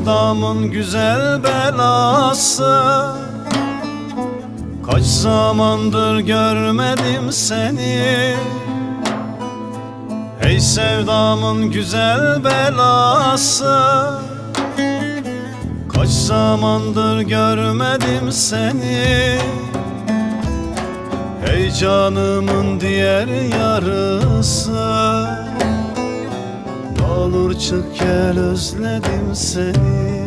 sevdamın güzel belası. Kaç zamandır görmedim seni. Hey sevdamın güzel belası. Kaç zamandır görmedim seni. Hey canımın diğer yarısı olur çık gel özledim seni.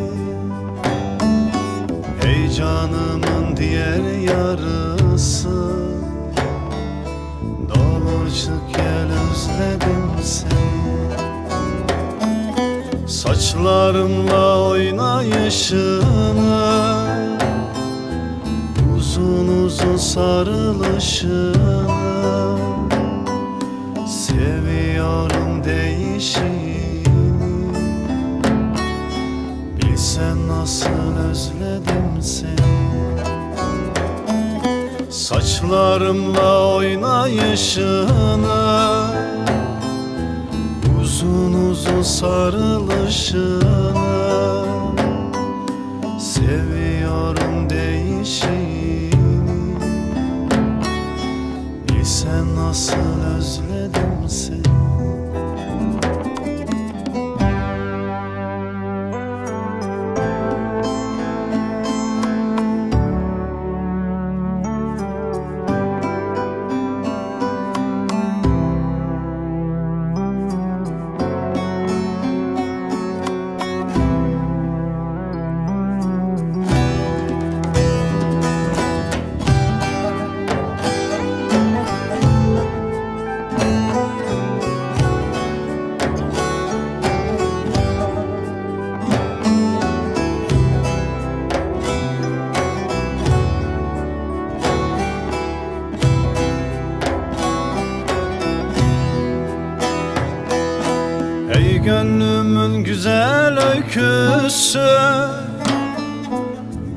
Hey canımın diğer yarısı. Ne olur çık gel özledim seni. Saçlarımla oynayışını Uzun uzun sarılışını. Seviyorum değişini nasıl özledim seni? Saçlarımla oynayışını Uzun uzun sarılışını Seviyorum değişini. Bilsen nasıl özledim seni gönlümün güzel öyküsü.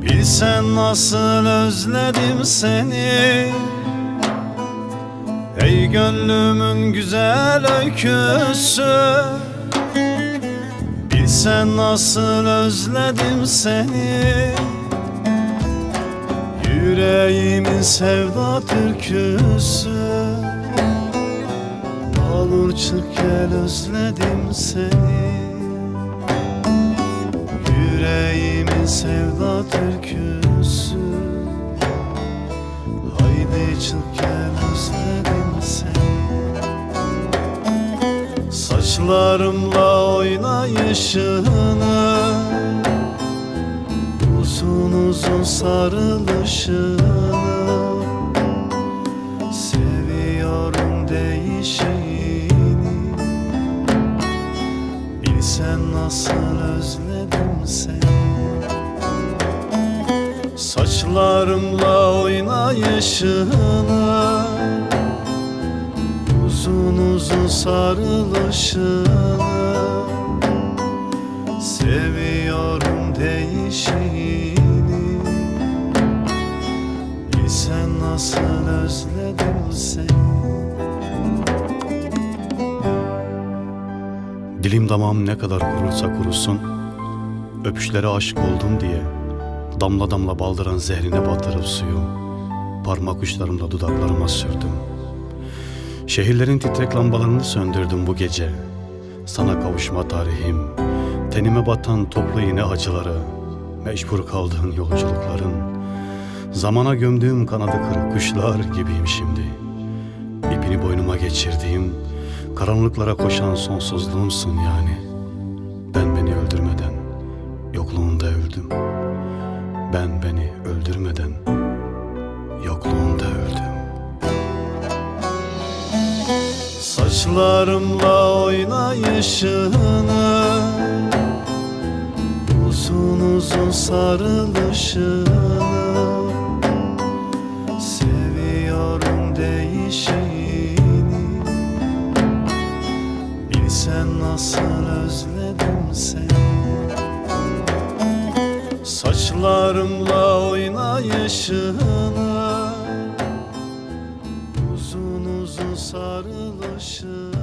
Bilsen nasıl özledim seni. Ey gönlümün güzel öyküsü. Bilsen nasıl özledim seni. Yüreğimin sevda türküsü olur çık gel özledim seni. Yüreğimin sevda türküsü. Haydi çık gel özledim seni. Saçlarımla oynayışını Uzun uzun sarılışını nasıl özledim seni? Saçlarımla oynayışını Uzun uzun sarılışını Dilim damağım ne kadar kurursa kurusun Öpüşlere aşık oldum diye Damla damla baldıran zehrine batırıp suyu Parmak uçlarımla dudaklarıma sürdüm. Şehirlerin titrek lambalarını söndürdüm bu gece. Sana kavuşma tarihim Tenime batan toplu iğne acıları Mecbur kaldığın yolculukların Zamana gömdüğüm kanadı kırık kuşlar gibiyim şimdi. İpini boynuma geçirdiğim Karanlıklara koşan sonsuzluğumsun yani. Ben beni öldürmeden Yokluğunda öldüm. Ben beni öldürmeden Yokluğunda öldüm. Saçlarımla oynayışını Uzun uzun sarılışını Seviyorum değişini oynayışını Uzun uzun sarılışını